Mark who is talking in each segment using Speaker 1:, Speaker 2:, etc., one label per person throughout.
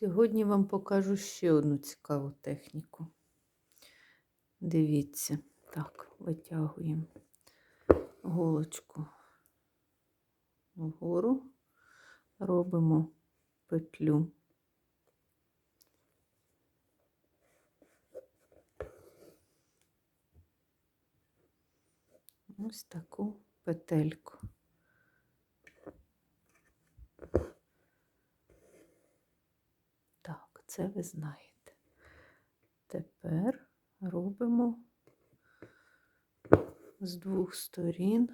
Speaker 1: Сьогодні вам покажу ще одну цікаву техніку. Дивіться, так, витягуємо голочку вгору, робимо петлю. Ось таку петельку. Так, це ви знаєте. Тепер робимо з двох сторін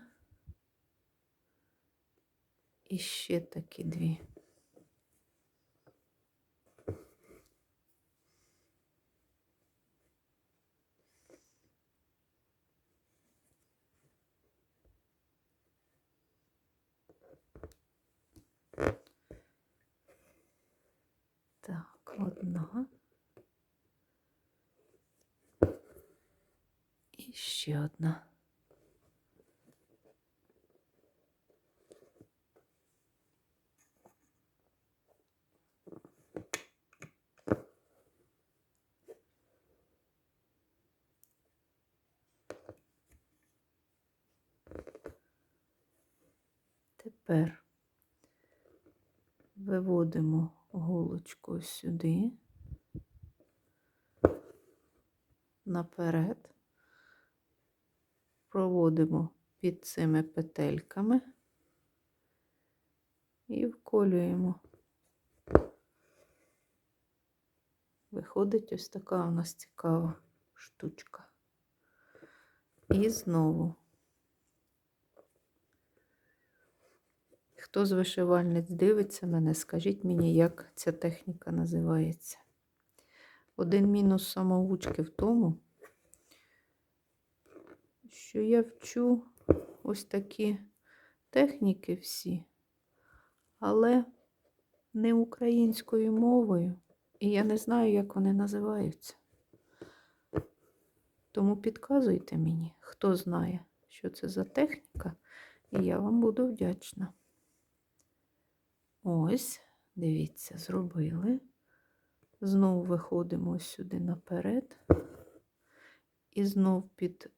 Speaker 1: і ще такі дві. Так, одна. Ще одна. Тепер виводимо голочку сюди, наперед, проводимо під цими петельками і вколюємо. Виходить ось така у нас цікава штучка. І знову. Хто з вишивальниць дивиться мене, скажіть мені, як ця техніка називається. Один мінус самоучки в тому, що я вчу ось такі техніки всі, але не українською мовою, і я не знаю, як вони називаються. Тому підказуйте мені, хто знає, що це за техніка, і я вам буду вдячна. Ось, дивіться, зробили. Знову виходимо сюди наперед. І знов під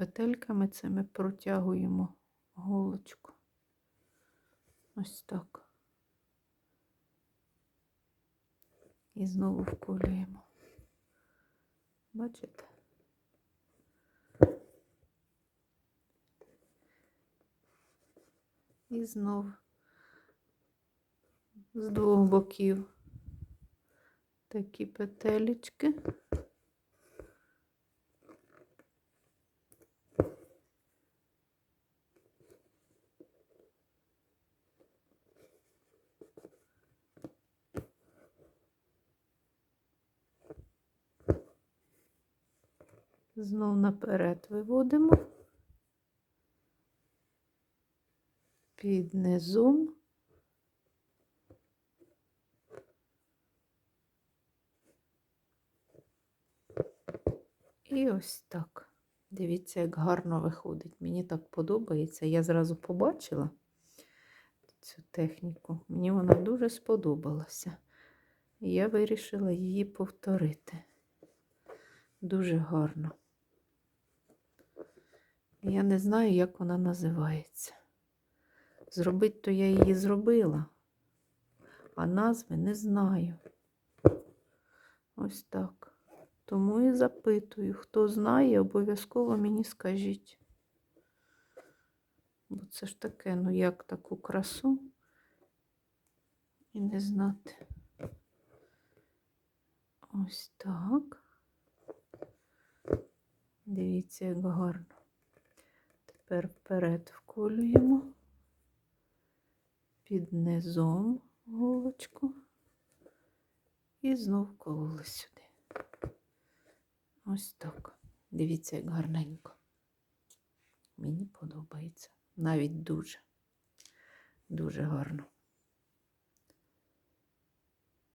Speaker 1: петельками цими протягуємо голочку. Ось так. І знову вколюємо. Бачите? І знов з двох боків такі петелечки. Знов наперед виводимо під низом. І ось так. Дивіться, як гарно виходить. Мені так подобається. Я зразу побачила цю техніку. Мені вона дуже сподобалася. І я вирішила її повторити. Дуже гарно. Я не знаю, як вона називається. Зробити то я її зробила, а назви не знаю. Ось так. Тому і запитую, хто знає, обов'язково мені скажіть. Бо це ж таке, ну як таку красу і не знати. Ось так. Дивіться, як гарно. Тепер вперед вколюємо під низом голочку і знов кололи сюди. Ось так. Дивіться, як гарненько. Мені подобається. Навіть дуже, дуже гарно.